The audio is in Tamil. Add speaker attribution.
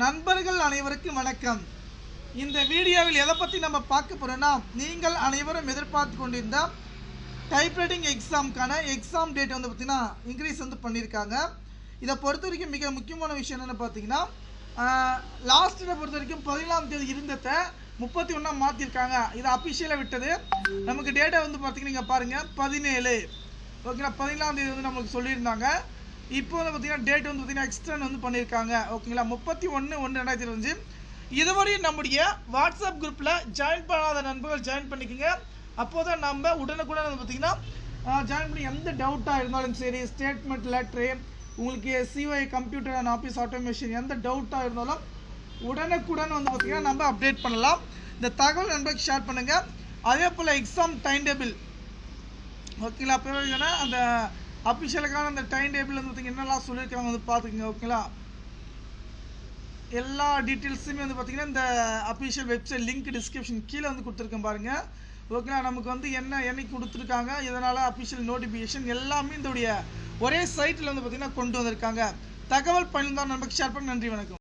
Speaker 1: நண்பர்கள் அனைவருக்கும் வணக்கம். இந்த வீடியோவில் எதை பற்றி நம்ம பார்க்க போகிறோன்னா நீங்கள் அனைவரும் எதிர்பார்த்து கொண்டிருந்த டைப்ரைட்டிங் எக்ஸாமுக்கான எக்ஸாம் டேட் வந்து பார்த்திங்கன்னா இன்க்ரீஸ் வந்து பண்ணியிருக்காங்க. இதை பொறுத்த வரைக்கும் மிக முக்கியமான விஷயம் என்னென்னு பார்த்தீங்கன்னா லாஸ்ட்டில் பொறுத்த வரைக்கும் பதினாலாம் தேதி இருந்ததை முப்பத்தி ஒன்றா மாற்றிருக்காங்க இதை அஃபிஷியலாக விட்டது. நமக்கு டேட்டா வந்து பார்த்தீங்கன்னா நீங்கள் பாருங்கள் பதினேழு. ஓகேங்களா? பதினேழாம் தேதி வந்து நம்மளுக்கு சொல்லியிருந்தாங்க. இப்போ வந்து பார்த்தீங்கன்னா டேட் வந்து பார்த்தீங்கன்னா எக்ஸ்டர்ன் வந்து பண்ணியிருக்காங்க. ஓகேங்களா முப்பத்தி ஒன்று ஒன்று ரெண்டாயிரத்தி இருபத்தஞ்சு. இதுவரையும் நம்முடைய வாட்ஸ்அப் குரூப்பில் ஜாயின் பண்ணாத நண்பர்கள் ஜாயின் பண்ணிக்கோங்க. அப்போ தான் நம்ம உடனுக்குடன் வந்து பார்த்தீங்கன்னா ஜாயின் பண்ணி எந்த டவுட்டாக இருந்தாலும் சரி ஸ்டேட்மெண்ட் லெட்ரு உங்களுக்கு COI computer and office automation எந்த டவுட்டாக இருந்தாலும் உடனுக்குடன் வந்து பார்த்தீங்கன்னா நம்ம அப்டேட் பண்ணலாம். இந்த தகவல் நண்பருக்கு ஷேர் பண்ணுங்கள் அதே போல் எக்ஸாம் டைம் டேபிள் ஓகேங்களா அப்போ இல்லைன்னா அந்த அஃபிஷியலுக்கான அந்த டைம் டேபிள் வந்து பார்த்தீங்கன்னா என்னெல்லாம் சொல்லியிருக்காங்க வந்து பார்த்துக்கோங்க ஓகேங்களா எல்லா டீட்டெயில்ஸுமே வந்து பார்த்தீங்கன்னா இந்த அஃபிஷியல் வெப்சைட் லிங்க் டிஸ்கிரிப்ஷன் கீழே வந்து கொடுத்துருக்கேன் பாருங்கள் ஓகேங்களா நமக்கு வந்து என்ன என்னைக்கு கொடுத்துருக்காங்க இதனால் அஃபிஷியல் நோட்டிஃபிகேஷன் எல்லாமே இந்த ஒரே சைட்டில் வந்து பார்த்தீங்கன்னா கொண்டு வந்திருக்காங்க. தகவல் பயன்தான் நமக்கு ஷேர் பண்ண நன்றி வணக்கம்.